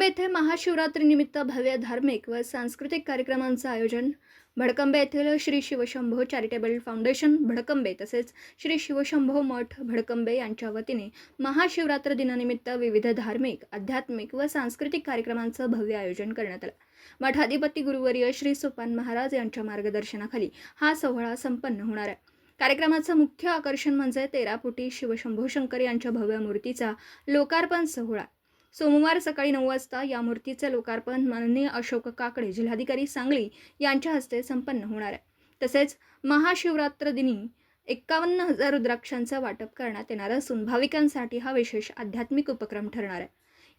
भडकंबे येथे महाशिवरात्रीनिमित्त भव्य धार्मिक व सांस्कृतिक कार्यक्रमांचं आयोजन. भडकंबे येथील श्री शिवशंभो चॅरिटेबल फाउंडेशन भडकंबे तसेच श्री शिवशंभो मठ भडकंबे यांच्या वतीने महाशिवरात्र दिनानिमित्त विविध धार्मिक आध्यात्मिक व सांस्कृतिक कार्यक्रमांचं भव्य आयोजन करण्यात आलं. मठाधिपती गुरुवर्य श्री सोपान महाराज यांच्या मार्गदर्शनाखाली हा सोहळा संपन्न होणार आहे. कार्यक्रमाचं मुख्य आकर्षण म्हणजे तेरा फुटी शिवशंभो शंकर यांच्या भव्य मूर्तीचा लोकार्पण सोहळा. सोमवार सकाळी नऊ वाजता या मूर्तीचे लोकार्पण माननीय अशोक काकडे जिल्हाधिकारी सांगली यांच्या हस्ते संपन्न होणार आहे. तसेच महाशिवरात्र दिनी एक्कावन्न हजार रुद्राक्षांचं वाटप करण्यात येणार असून भाविकांसाठी हा विशेष आध्यात्मिक उपक्रम ठरणार आहे.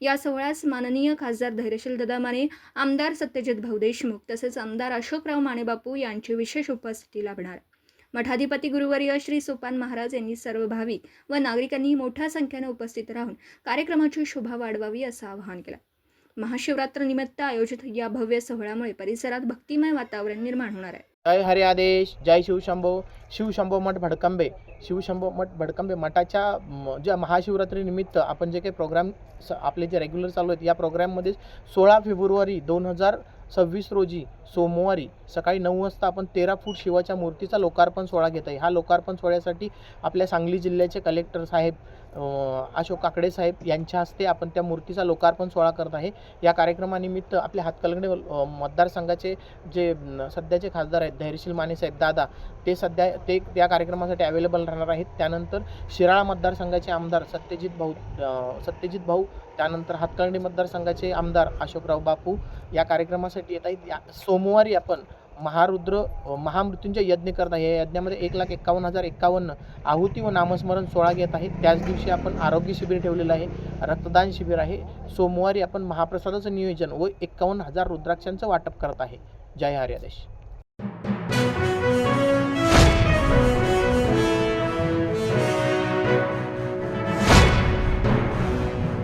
या सोहळ्यास माननीय खासदार धैर्यशील ददा माने आमदार सत्यजित भाऊ देशमुख तसेच आमदार अशोकराव मानेबापू यांची विशेष उपस्थिती लाभणार आहे. मठाधिपती गुरुवर्य श्री सोपान महाराज यांनी सर्व भाविक व नागरिकांनी मोठ्या संख्येने उपस्थित राहून कार्यक्रमाची शोभा वाढवावी असं आवाहन केलं. महाशिवरात्रनिमित्त आयोजित या भव्य सोहळ्यामुळे परिसरात भक्तिमय वातावरण निर्माण होणार आहे. जय हरी आदेश जय शिवशंभो शिवशंभो मठ भडकंबे शिवशंभो मठ भडकंबे मठाच्या ज्या महाशिवरात्रीनिमित्त आपण जे काही प्रोग्राम स आपले जे रेग्युलर चालू आहेत या प्रोग्राममध्ये सोळा फेब्रुवारी दोन हजार सव्वीस रोजी सोमवारी सकाळी नऊ वाजता आपण तेरा फूट शिवाच्या मूर्तीचा लोकार्पण सोहळा घेत आहे. हा लोकार्पण सोहळ्यासाठी आपल्या सांगली जिल्ह्याचे कलेक्टर साहेब अशोक काकडे साहेब यांच्या हस्ते आपण त्या मूर्तीचा लोकार्पण सोहळा करत आहे. या कार्यक्रमानिमित्त आपल्या हातकलंगडे मतदारसंघाचे जे सध्याचे खासदार आहेत धैर्यशील माने साहेब दादा ते सध्या ते त्या कार्यक्रमासाठी अवेलेबल राहणार आहेत. त्यानंतर शिराळा मतदारसंघाचे आमदार सत्यजित भाऊ सत्यजित भाऊ त्यानंतर हातकलंगडी मतदारसंघाचे आमदार अशोकराव बापू या कार्यक्रमासाठी येत आहेत. या सोमवारी आपण महारुद्र महामृत्यूंच्या यज्ञ करता या यज्ञामध्ये एक लाख एक्कावन्न हजार एक्कावन्न आहुती व नामस्मरण सोळा घेत आहे त्याच दिवशी आपण आरोग्य शिबिर ठेवलेलं आहे. रक्तदान शिबिर आहे. सोमवारी आपण महाप्रसादाचं नियोजन व एक्कावन्न हजार रुद्राक्षांचं वाटप करत आहे. जय हरी